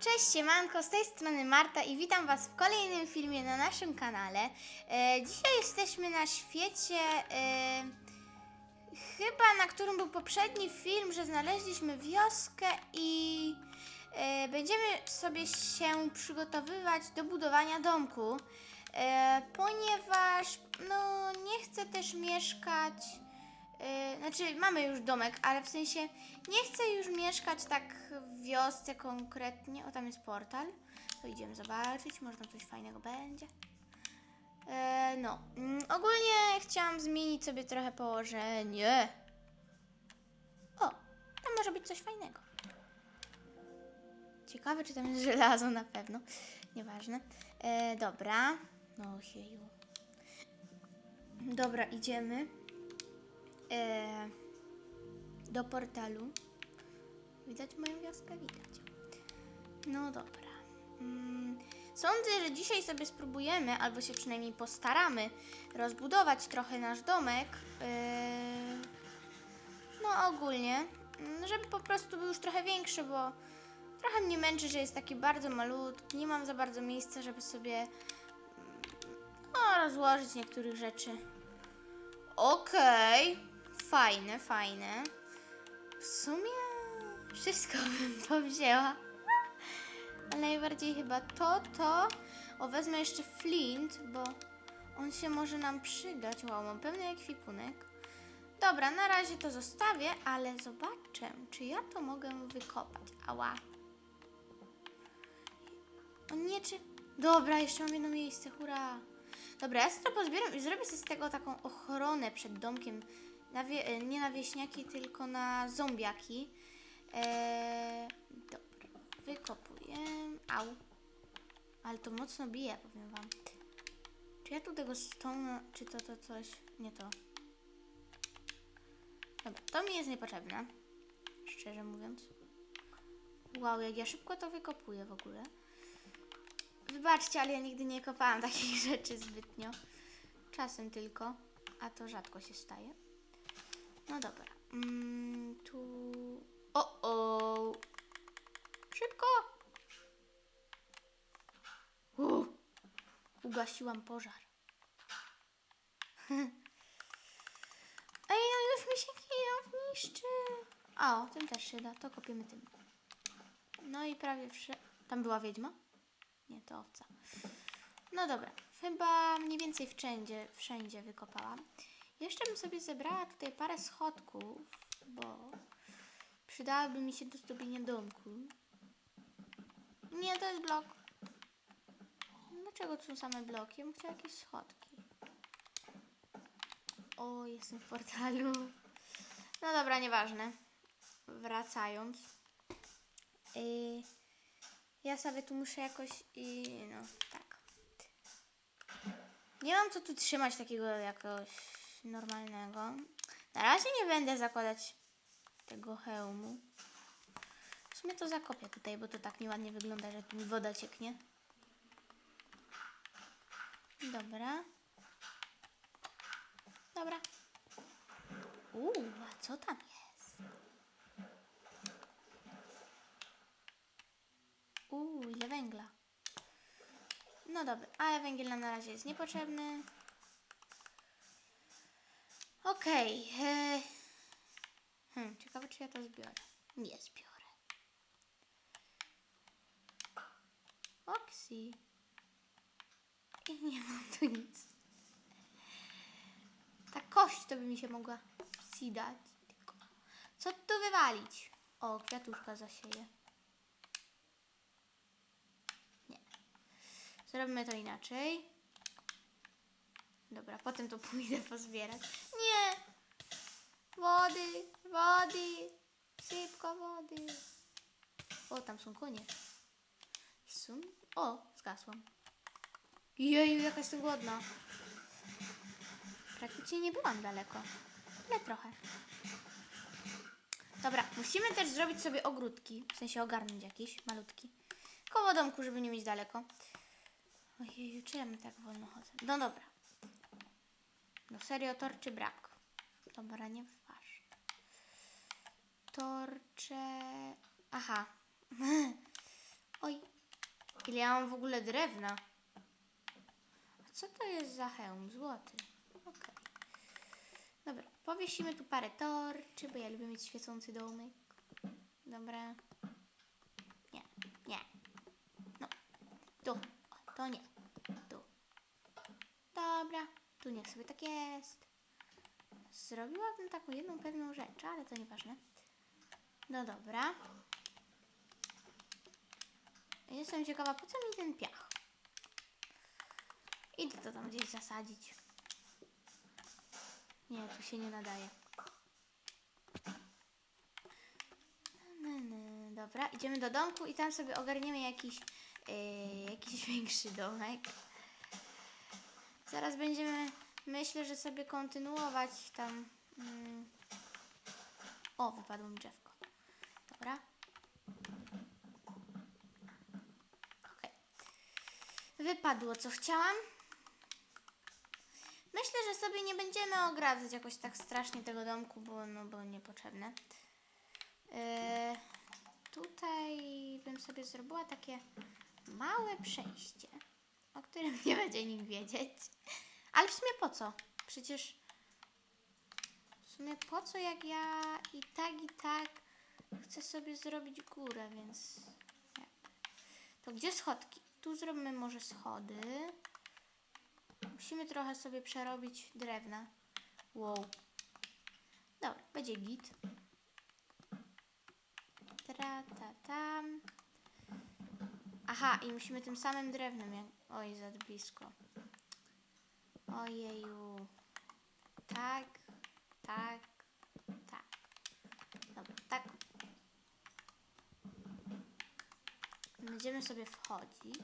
Cześć siemanko, z tej strony Marta i witam Was w kolejnym filmie na naszym kanale. E, dzisiaj jesteśmy na świecie, e, chyba na którym był poprzedni film, że znaleźliśmy wioskę i e, będziemy sobie się przygotowywać do budowania domku, e, ponieważ no, nie chcę też mieszkać... Yy, znaczy, mamy już domek, ale w sensie nie chcę już mieszkać tak w wiosce konkretnie. O, tam jest portal. To idziemy zobaczyć, może coś fajnego będzie. E, no, mm, ogólnie chciałam zmienić sobie trochę położenie. O, tam może być coś fajnego. Ciekawe, czy tam jest żelazo na pewno. Nieważne. E, dobra. No, jeju. Dobra, idziemy e, do portalu. Widać moją wioskę? Widać. No dobra. Mm, sądzę, że dzisiaj sobie spróbujemy, albo się przynajmniej postaramy, rozbudować trochę nasz domek. E, no ogólnie, mm, żeby po prostu był już trochę większy, bo trochę mnie męczy, że jest taki bardzo malutki. Nie mam za bardzo miejsca, żeby sobie mm, no, rozłożyć niektórych rzeczy. Okej, fajne, fajne. W sumie wszystko bym to wzięła. Ale najbardziej chyba to, to. O, wezmę jeszcze flint, bo on się może nam przydać. Wow, mam pełny ekwipunek. Dobra, na razie to zostawię, ale zobaczę, czy ja to mogę wykopać. Ała. O nie, czy... Dobra, jeszcze mam jedno miejsce, hurra. Dobra, ja sobie to pozbieram i zrobię sobie z tego taką ochronę przed domkiem. Na e, nie na wieśniaki, tylko na zombiaki. Eee, dobra, wykopuję. Au. Ale to mocno bije, powiem wam. Czy ja tu tego stone, czy to to coś? Nie to. Dobra, to mi jest niepotrzebne. Szczerze mówiąc. Wow, jak ja szybko to wykopuję w ogóle. Wybaczcie, ale ja nigdy nie kopałam takich rzeczy zbytnio. Czasem tylko, a to rzadko się staje. No dobra. Mm, tu. O, o! Szybko! U, ugasiłam pożar. Ej, no już mi się kijów niszczy. O, tym też się da, to kopiemy tym. No i prawie wszy... Tam była wiedźma? Nie, to owca. No dobra, chyba mniej więcej wszędzie, wszędzie wykopałam. Jeszcze bym sobie zebrała tutaj parę schodków, bo przydałyby mi się do zdobienia domku. Nie, to jest blok. Dlaczego są same bloki? Ja bym chciała jakieś schodki. O, jestem w portalu. No dobra, nieważne. Wracając. Yy, ja sobie tu muszę jakoś i no tak. Nie mam co tu trzymać takiego jakoś normalnego. Na razie nie będę zakładać tego hełmu. W sumie to zakopię tutaj, bo to tak nieładnie wygląda, że tu mi woda cieknie. Dobra. Dobra. Uuu, a co tam jest? Uuu, ile węgla. No dobra, ale węgiel nam na razie jest niepotrzebny. Okej. e, Hmm, ciekawe czy ja to zbiorę. Nie zbiorę. Oksi. I nie mam tu nic. Ta kość to by mi się mogła sidać. Co tu wywalić? O, kwiatuszka zasieje. Zrobimy to inaczej. Dobra, potem to pójdę pozbierać. Nie! Wody, wody, szybko wody. O, tam są konie. Sum? O, zgasłam. Jeju, jaka jestem głodna. Praktycznie nie byłam daleko. Ale trochę. Dobra, musimy też zrobić sobie ogródki. W sensie ogarnąć jakiś malutki. Koło domku, żeby nie mieć daleko. Ojej, czemu tak wolno chodzę? No dobra. No serio, torczy brak. Dobra, nie ważne. Torcze... Aha. Oj, ile ja mam w ogóle drewna? A co to jest za hełm? Złoty. Okej. Dobra, powiesimy tu parę torczy, bo ja lubię mieć świecący domek. Dobra. Nie, nie. No, tu. O, to nie. Tu. Dobra, tu niech sobie tak jest. Zrobiłabym taką jedną pewną rzecz, ale to nieważne. No dobra. Jestem ciekawa, po co mi ten piach? Idę to tam gdzieś zasadzić. Nie, tu się nie nadaje. No, no, Dobra, idziemy do domku i tam sobie ogarniemy jakiś, yy, jakiś większy domek. Zaraz będziemy, myślę, że sobie kontynuować tam. Mm. O, wypadło mi drzewko. Dobra. Okej. Wypadło, co chciałam. Myślę, że sobie nie będziemy ogradzać jakoś tak strasznie tego domku, bo, no, bo niepotrzebne. Yy, tutaj bym sobie zrobiła takie małe przejście, o którym nie będzie nikt wiedzieć. Ale w sumie po co? Przecież w sumie po co, jak ja i tak, i tak chcę sobie zrobić górę, więc. To gdzie schodki? Tu zrobimy może schody. Musimy trochę sobie przerobić drewna. Wow. Dobra, będzie git. Tra, ta, tam. Aha, i musimy tym samym drewnem. Oj, za blisko. Ojeju. Tak, tak, tak. Dobra, tak. Będziemy sobie wchodzić.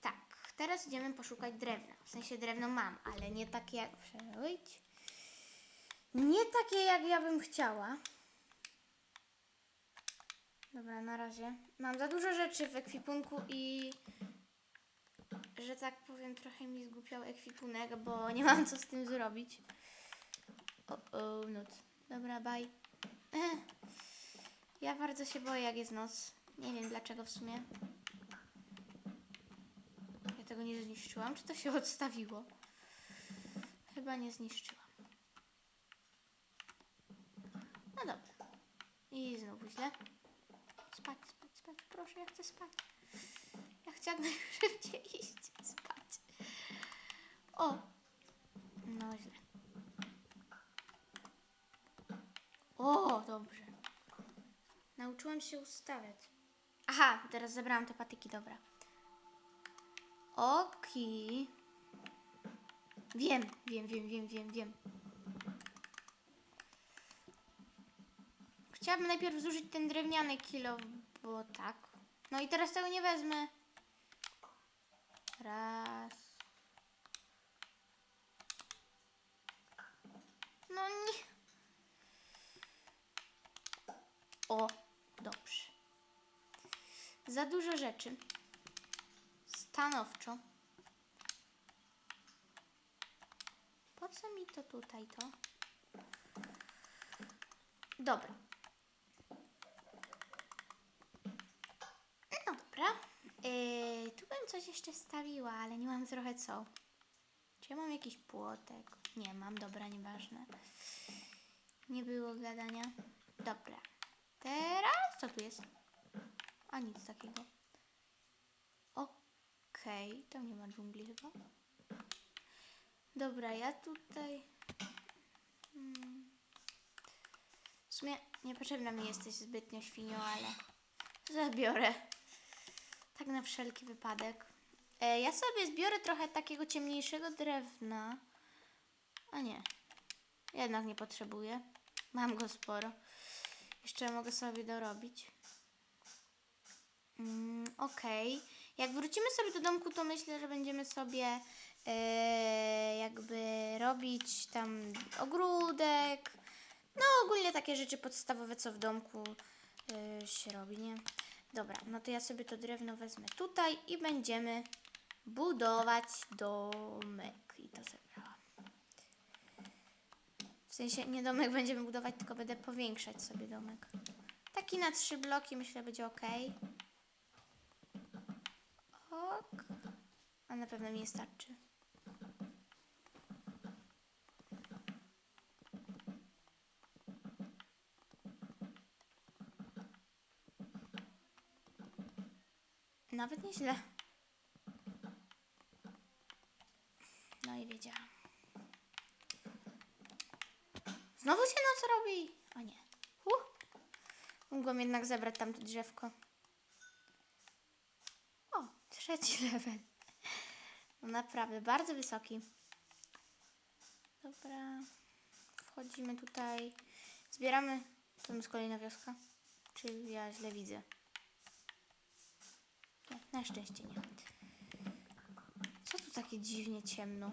Tak, teraz idziemy poszukać drewna. W sensie drewno mam, ale nie takie jak... Przejdź. Nie takie jak ja bym chciała. Dobra, na razie. Mam za dużo rzeczy w ekwipunku i że tak powiem, trochę mi zgłupiał ekwipunek, bo nie mam co z tym zrobić. O, o, noc. Dobra. Ech. Ja bardzo się boję, jak jest noc. Nie wiem dlaczego w sumie. Ja tego nie zniszczyłam. Czy to się odstawiło? Chyba nie zniszczyłam. No dobra. I znowu źle. Spać, spać, spać. Proszę, ja chcę spać. Jak najszybciej iść spać. O! No źle. O, dobrze. Nauczyłam się ustawiać. Aha, teraz zebrałam te patyki, dobra. Oki. Wiem, wiem, wiem, wiem, wiem, wiem. Chciałabym najpierw zużyć ten drewniany kilo, bo tak. No i teraz tego nie wezmę. Raz. No nie. O, dobrze. Za dużo rzeczy. Stanowczo. Po co mi to tutaj to? Dobra. No dobra. Yy, tu bym coś jeszcze stawiła, ale nie mam trochę co. Czy ja mam jakiś płotek? Nie mam, dobra, nieważne. Nie było gadania. Dobra. Teraz co tu jest? A nic takiego. Okej, tam nie ma dżungli chyba. Dobra, ja tutaj. Hmm. W sumie niepotrzebna mi jesteś zbytnio świnią, ale zabiorę. Tak na wszelki wypadek. E, ja sobie zbiorę trochę takiego ciemniejszego drewna. A nie. Jednak nie potrzebuję. Mam go sporo. Jeszcze mogę sobie dorobić. Mm, Okej. Jak wrócimy sobie do domku, to myślę, że będziemy sobie e, jakby robić tam ogródek. No ogólnie takie rzeczy podstawowe, co w domku e, się robi, nie? Dobra, no to ja sobie to drewno wezmę tutaj i będziemy budować domek. I to zebrałam. W sensie nie domek będziemy budować, tylko będę powiększać sobie domek. Taki na trzy bloki myślę będzie ok. Ok. A na pewno mi nie starczy. Nawet nieźle. No i wiedziałam. Znowu się noc robi. O nie. Uh. Mogłam jednak zebrać tamto drzewko. O, trzeci level. No naprawdę, bardzo wysoki. Dobra. Wchodzimy tutaj. Zbieramy. To jest kolejna wioska. Czy ja źle widzę? Na szczęście nie. Co tu takie dziwnie ciemno?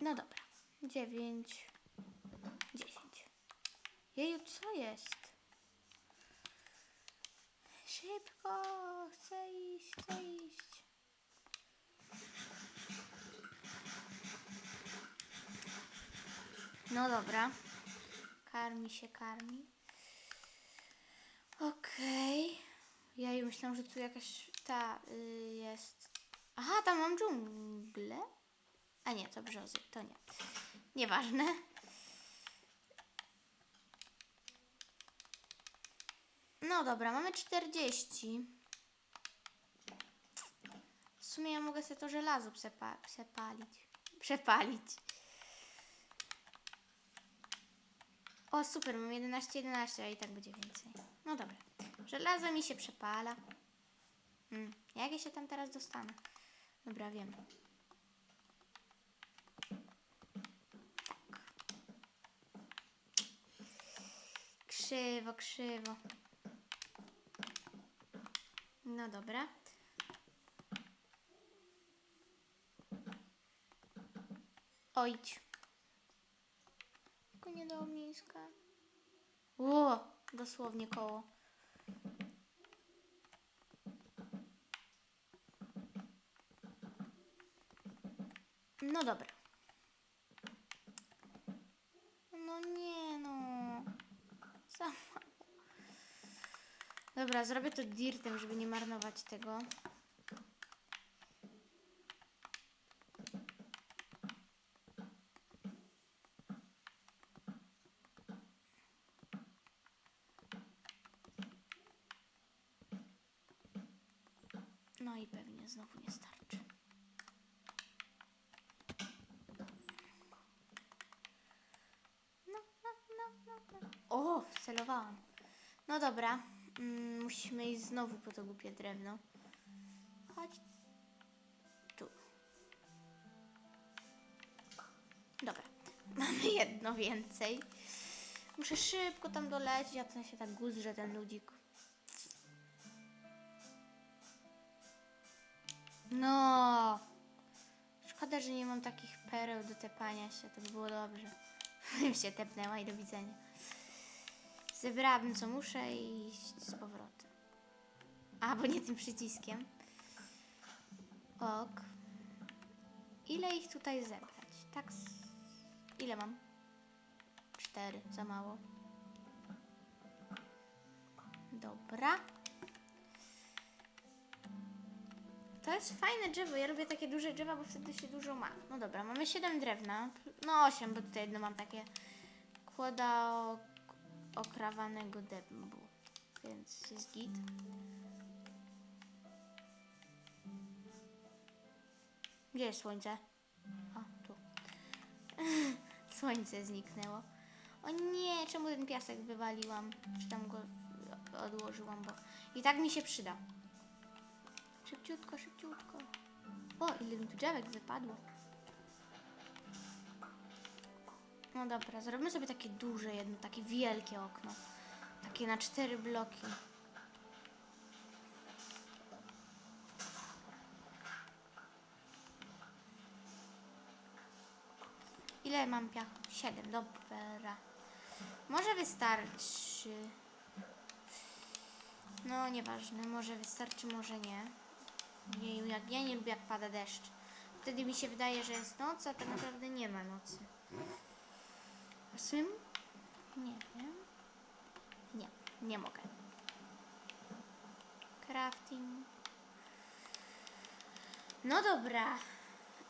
No dobra. Dziewięć. Dziesięć. Jeju, co jest? Szybko! Chcę iść, chcę iść. No dobra. Karmi się, karmi. Okej. Ja już myślałam, że tu jakaś ta y, jest. Aha, tam mam dżunglę. A nie, to brzozy, to nie. Nieważne. No dobra, mamy 40. W sumie ja mogę sobie to żelazo przepa- przepalić. Przepalić. O, super, mam 11, 11, a i tak będzie więcej. No dobra. Żelazo mi się przepala. Hmm, jak ja się tam teraz dostanę? Dobra, wiem. Krzywo, krzywo. No dobra. Ojdź. Tylko nie do ogniska. Ło, dosłownie koło. No dobra. No nie no. Za. Dobra, zrobię to dirtem, żeby nie marnować tego. No i pewnie znowu nie starczy. No, no, no, no, no. O, wcelowałam. No dobra, mm, musimy iść znowu po to głupie drewno. Chodź tu. Dobra, mamy jedno więcej. Muszę szybko tam dolecieć, a to się tak guzrze ten ludzik. No. Szkoda, że nie mam takich pereł do tepania się, to by było dobrze. Bym się tepnęła i do widzenia. Zebrałabym co muszę i iść z powrotem. A, bo nie tym przyciskiem. Ok. Ile ich tutaj zebrać? Tak. z- Ile mam? Cztery, za mało. Dobra. To jest fajne drzewo. Ja lubię takie duże drzewa, bo wtedy się dużo ma. No dobra, mamy 7 drewna. No 8, bo tutaj jedno mam takie kłoda ok okrawanego dębu. Więc jest git. Gdzie jest słońce? O, tu. słońce zniknęło. O nie, czemu ten piasek wywaliłam? Czy tam go odłożyłam, bo i tak mi się przyda. Szybciutko, szybciutko. O, ile mi tu drzewek wypadło. No dobra, zrobimy sobie takie duże jedno, takie wielkie okno. Takie na cztery bloki. Ile mam piachu? Siedem, dobra. Może wystarczy. No, nieważne, może wystarczy, może nie. Jeju, jak ja nie lubię, jak pada deszcz. Wtedy mi się wydaje, że jest noc, a tak naprawdę nie ma nocy. Sym? Nie wiem. Nie, nie mogę. crafting. No dobra.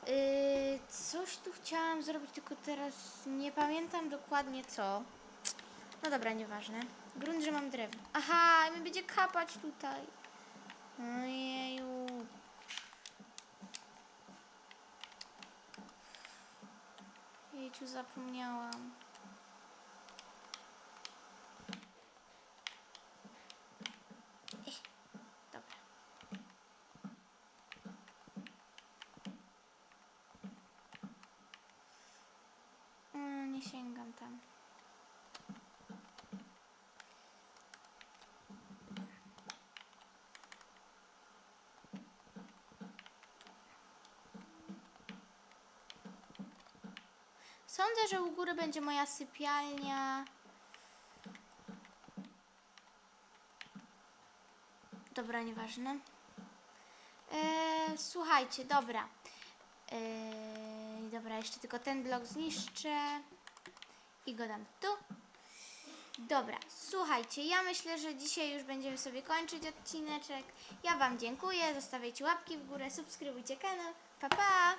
Yy, coś tu chciałam zrobić, tylko teraz nie pamiętam dokładnie co. No dobra, nieważne. Grunt, że mam drewno. Aha, mi będzie kapać tutaj. Ojeju. Jejciu, zapomniałam. Ech, dobra. Mm, nie sięgam tam. Sądzę, że u góry będzie moja sypialnia. Dobra, nieważne. Eee, słuchajcie, dobra. Eee, dobra, jeszcze tylko ten blok zniszczę i go dam tu. Dobra, słuchajcie, ja myślę, że dzisiaj już będziemy sobie kończyć odcineczek. Ja Wam dziękuję, zostawiajcie łapki w górę, subskrybujcie kanał. Pa, pa!